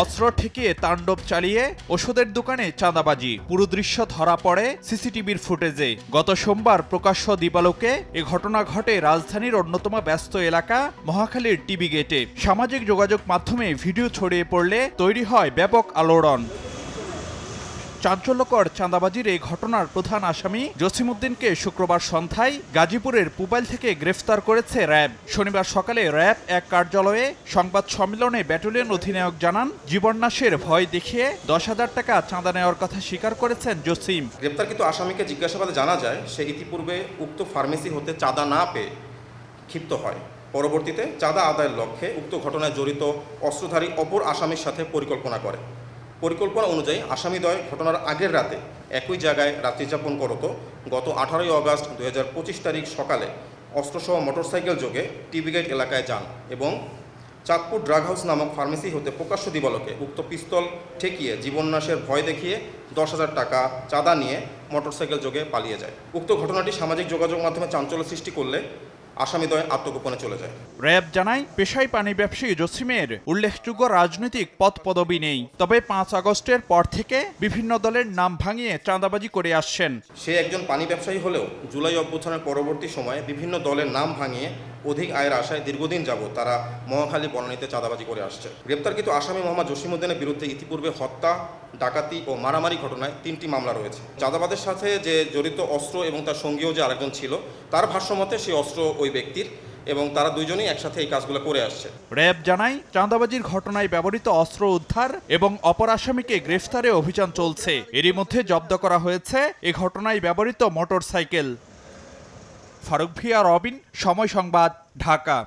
অস্ত্র ঠেকিয়ে তাণ্ডব চালিয়ে ওষুধের দোকানে চাঁদাবাজি। পুরো দৃশ্য ধরা পড়ে সিসিটিভির ফুটেজে। গত সোমবার প্রকাশ্য দীপালোকে এ ঘটনা ঘটে রাজধানীর অন্যতম ব্যস্ত এলাকা মহাখালীর টিভি গেটে। সামাজিক যোগাযোগ মাধ্যমে ভিডিও ছড়িয়ে পড়লে তৈরি হয় ব্যাপক আলোড়ন। চাঞ্চল্যকর চাঁদাবাজির এই ঘটনার প্রধান আসামি জসিমউদ্দিনকে শুক্রবার সন্ধ্যায় গাজীপুরের পুবাইল থেকে গ্রেফতার করেছে র্যাব। শনিবার সকালে র্যাব এক কার্যালয়ে সংবাদ সম্মেলনে ব্যাটালিয়ন অধিনায়ক জানান জীবন্যাসের ভয় দেখিয়ে দশ হাজার টাকা চাঁদা নেওয়ার কথা স্বীকার করেছেন জসিম। গ্রেপ্তারকৃত আসামিকে জিজ্ঞাসাবাদে জানা যায়, সে ইতিপূর্বে উক্ত ফার্মেসি হতে চাঁদা না পেয়ে ক্ষিপ্ত হয়। পরবর্তীতে চাঁদা আদায়ের লক্ষ্যে উক্ত ঘটনায় জড়িত অস্ত্রধারী অপর আসামির সাথে পরিকল্পনা করে। পরিকল্পনা অনুযায়ী আসামিদ্বয় ঘটনার আগের রাতে একই জায়গায় রাত্রিযাপন করত। গত আঠারোই আগস্ট দুই তারিখ সকালে অস্ত্রসহ মোটরসাইকেল যোগে টিভিগেট এলাকায় যান এবং চাঁদপুর ড্রাগ হাউস নামক ফার্মেসি হতে প্রকাশ্য দিবালকে উক্ত পিস্তল ঠেকিয়ে জীবননাশের ভয় দেখিয়ে দশ হাজার টাকা চাঁদা নিয়ে মোটরসাইকেল যোগে পালিয়ে যায়। উক্ত ঘটনাটি সামাজিক যোগাযোগ মাধ্যমে চাঞ্চল্য সৃষ্টি করলে আসামিদ্বয় আত্মগোপনে চলে যায়। র্যাব জানায় পেশায় পানি ব্যবসায়ী জসিমের উল্লেখযোগ্য রাজনৈতিক পদ পদবি নেই। তবে পাঁচ আগস্টের পর থেকে বিভিন্ন দলের নাম ভাঙিয়ে চাঁদাবাজি করে আসছেন। সে একজন পানি ব্যবসায়ী হলেও জুলাই অভ্যুত্থানের পরবর্তী সময়ে বিভিন্ন দলের নাম ভাঙিয়ে অধিক আয়ের আশায় দীর্ঘদিন যাবৎ তারা মহাখালী বনানীতে চাঁদাবাজি করে আসছে। গ্রেপ্তারকৃত আসামি মোহাম্মদ জসিমউদ্দিনের বিরুদ্ধে ইতিপূর্বে হত্যা, ডাকাতি ও মারামারি ঘটনায় তিনটি মামলা রয়েছে। চাঁদাবাদের সাথে যে জড়িত অস্ত্র এবং তার সঙ্গীও যে আরেকজন ছিল, তার ভাষ্যমতে সেই অস্ত্র ওই ব্যক্তির এবং তারা দুইজনেই একসাথে এই কাজগুলো করে আসছে। র্যাব জানায়, চাঁদাবাজির ঘটনায় ব্যবহৃত অস্ত্র উদ্ধার এবং অপর আসামিকে গ্রেফতারে অভিযান চলছে। এরই মধ্যে জব্দ করা হয়েছে, এ ঘটনায় ব্যবহৃত মোটরসাইকেল। ফারুক ভিয়া রবিন সময় সংবাদ ঢাকা।